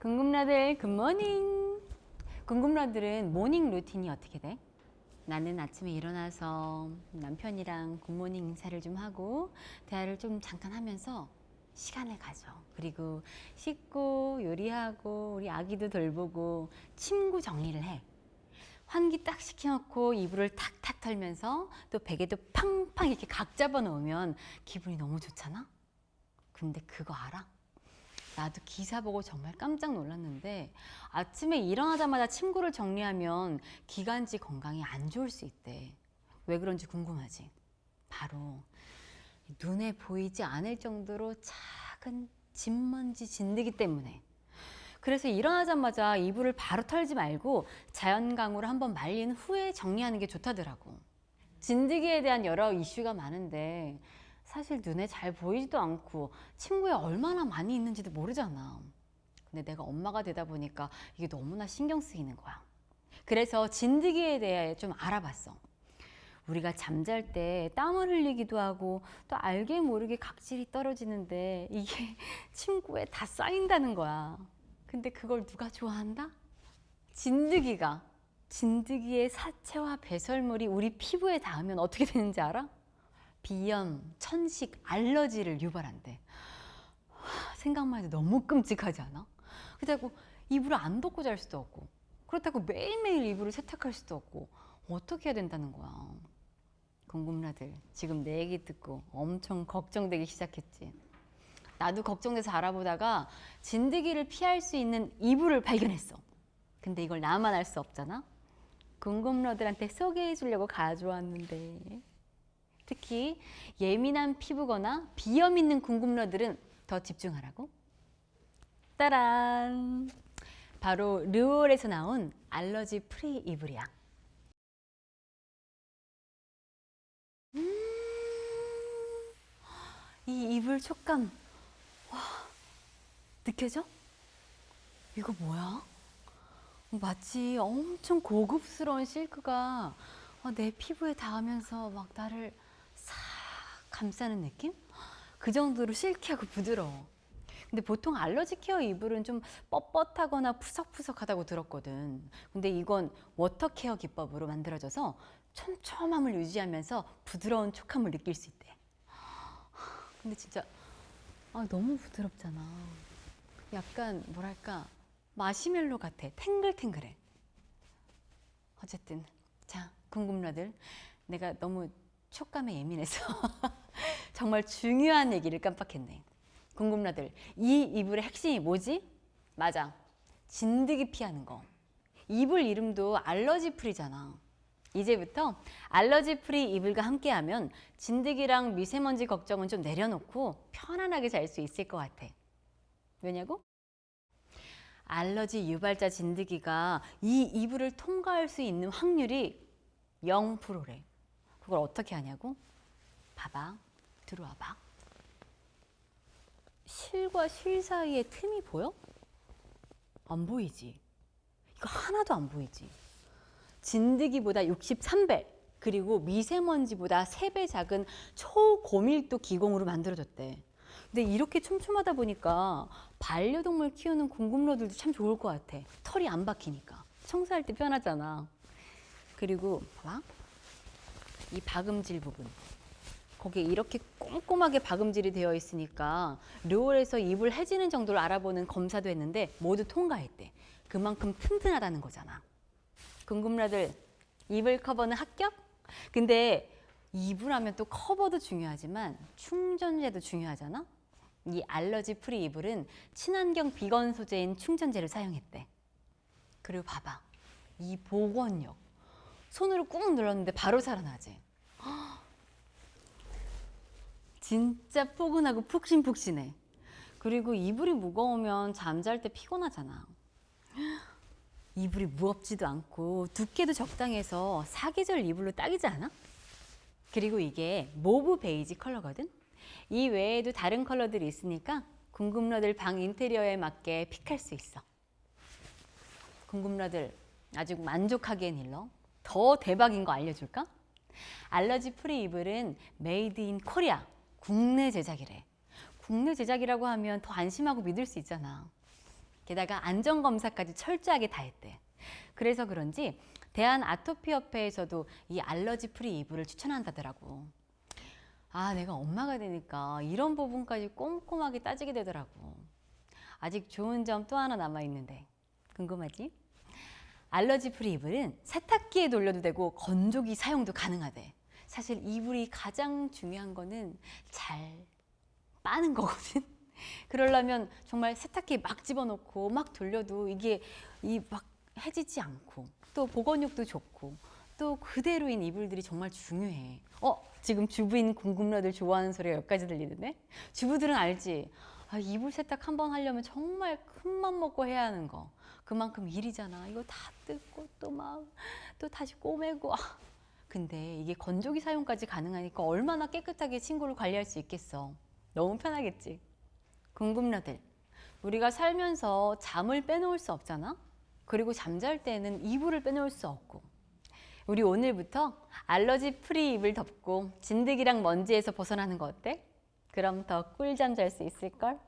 궁금라들 굿모닝. 궁금라들은 모닝 루틴이 어떻게 돼? 나는 아침에 일어나서 남편이랑 굿모닝 인사를 좀 하고 대화를 좀 잠깐 하면서 시간을 가져. 그리고 씻고 요리하고 우리 아기도 돌보고 침구 정리를 해. 환기 딱 시켜놓고 이불을 탁탁 털면서 또 베개도 팡팡 이렇게 각 잡아 놓으면 기분이 너무 좋잖아? 근데 그거 알아? 나도 기사 보고 정말 깜짝 놀랐는데 아침에 일어나자마자 침구를 정리하면 기관지 건강에 안 좋을 수 있대. 왜 그런지 궁금하지? 바로 눈에 보이지 않을 정도로 작은 진먼지 진드기 때문에. 그래서 일어나자마자 이불을 바로 털지 말고 자연강으로 한번 말린 후에 정리하는 게 좋다더라고. 진드기에 대한 여러 이슈가 많은데 사실 눈에 잘 보이지도 않고 침구에 얼마나 많이 있는지도 모르잖아. 근데 내가 엄마가 되다 보니까 이게 너무나 신경 쓰이는 거야. 그래서 진드기에 대해 좀 알아봤어. 우리가 잠잘 때 땀을 흘리기도 하고 또 알게 모르게 각질이 떨어지는데 이게 침구에 다 쌓인다는 거야. 근데 그걸 누가 좋아한다? 진드기가. 진드기의 사체와 배설물이 우리 피부에 닿으면 어떻게 되는지 알아? 비염, 천식, 알러지를 유발한대. 하, 생각만 해도 너무 끔찍하지 않아? 그렇다고 이불을 안 덮고 잘 수도 없고 그렇다고 매일매일 이불을 세탁할 수도 없고 어떻게 해야 된다는 거야. 궁금라들 지금 내 얘기 듣고 엄청 걱정되기 시작했지. 나도 걱정돼서 알아보다가 진드기를 피할 수 있는 이불을 발견했어. 근데 이걸 나만 알 수 없잖아. 궁금러들한테 소개해 주려고 가져왔는데 특히 예민한 피부거나 비염 있는 궁금러들은 더 집중하라고. 따란! 바로 르올에서 나온 알러지 프리 이불이야. 음, 이 이불 촉감, 와, 느껴져? 이거 뭐야? 마치 엄청 고급스러운 실크가 어, 내 피부에 닿으면서 막 나를 싹 감싸는 느낌? 그 정도로 실키하고 부드러워. 근데 보통 알러지 케어 이불은 좀 뻣뻣하거나 푸석푸석하다고 들었거든. 근데 이건 워터 케어 기법으로 만들어져서 촘촘함을 유지하면서 부드러운 촉감을 느낄 수 있대. 근데 진짜 아, 너무 부드럽잖아. 약간 뭐랄까 마시멜로 같아. 탱글탱글해. 어쨌든 자 궁금라들 내가 너무 촉감에 예민해서 정말 중요한 얘기를 깜빡했네. 궁금라들 이 이불의 핵심이 뭐지? 맞아. 진드기 피하는 거. 이불 이름도 알러지 프리잖아. 이제부터 알러지 프리 이불과 함께하면 진드기랑 미세먼지 걱정은 좀 내려놓고 편안하게 잘 수 있을 것 같아. 왜냐고? 알러지 유발자 진드기가 이 이불을 통과할 수 있는 확률이 0%래. 그걸 어떻게 하냐고? 봐봐. 들어와 봐. 실과 실 사이에 틈이 보여? 안 보이지? 이거 하나도 안 보이지? 진드기보다 63배, 그리고 미세먼지보다 3배 작은 초고밀도 기공으로 만들어졌대. 근데 이렇게 촘촘하다 보니까 반려동물 키우는 궁금러들도 참 좋을 것 같아. 털이 안 박히니까. 청소할 때 편하잖아. 그리고 봐봐. 이 박음질 부분. 거기에 이렇게 꼼꼼하게 박음질이 되어 있으니까 르올에서 이불 해지는 정도를 알아보는 검사도 했는데 모두 통과했대. 그만큼 튼튼하다는 거잖아. 궁금라들 이불 커버는 합격? 근데 이불 하면 또 커버도 중요하지만 충전재도 중요하잖아. 이 알러지 프리 이불은 친환경 비건 소재인 충전재를 사용했대. 그리고 봐봐. 이 복원력. 손으로 꾹 눌렀는데 바로 살아나지. 진짜 포근하고 푹신푹신해. 그리고 이불이 무거우면 잠잘 때 피곤하잖아. 이불이 무겁지도 않고 두께도 적당해서 사계절 이불로 딱이지 않아? 그리고 이게 모브 베이지 컬러거든. 이 외에도 다른 컬러들이 있으니까 궁금러들 방 인테리어에 맞게 픽할 수 있어. 궁금러들 아주 만족하기엔 일러. 더 대박인 거 알려줄까? 알러지 프리 이불은 메이드 인 코리아 국내 제작이래. 국내 제작이라고 하면 더 안심하고 믿을 수 있잖아. 게다가 안전 검사까지 철저하게 다 했대. 그래서 그런지 대한 아토피 협회에서도 이 알러지 프리 이불을 추천한다더라고. 아, 내가 엄마가 되니까 이런 부분까지 꼼꼼하게 따지게 되더라고. 아직 좋은 점 또 하나 남아 있는데 궁금하지? 알러지 프리 이불은 세탁기에 돌려도 되고 건조기 사용도 가능하대. 사실 이불이 가장 중요한 거는 잘 빠는 거거든. 그러려면 정말 세탁기에 막 집어넣고 막 돌려도 이게 이 막 해지지 않고 또 보건력도 좋고 또 그대로인 이불들이 정말 중요해. 어, 지금 주부인 궁금러들 좋아하는 소리가 여기까지 들리는데? 주부들은 알지? 아, 이불 세탁 한 번 하려면 정말 큰맘 먹고 해야 하는 거. 그만큼 일이잖아. 이거 다 뜯고 또 막 또 다시 꼬매고. 아, 근데 이게 건조기 사용까지 가능하니까 얼마나 깨끗하게 친구를 관리할 수 있겠어. 너무 편하겠지. 궁금러들. 우리가 살면서 잠을 빼놓을 수 없잖아. 그리고 잠잘 때는 이불을 빼놓을 수 없고. 우리 오늘부터 알러지 프리 이불 덮고 진드기랑 먼지에서 벗어나는 거 어때? 그럼 더 꿀잠 잘 수 있을걸?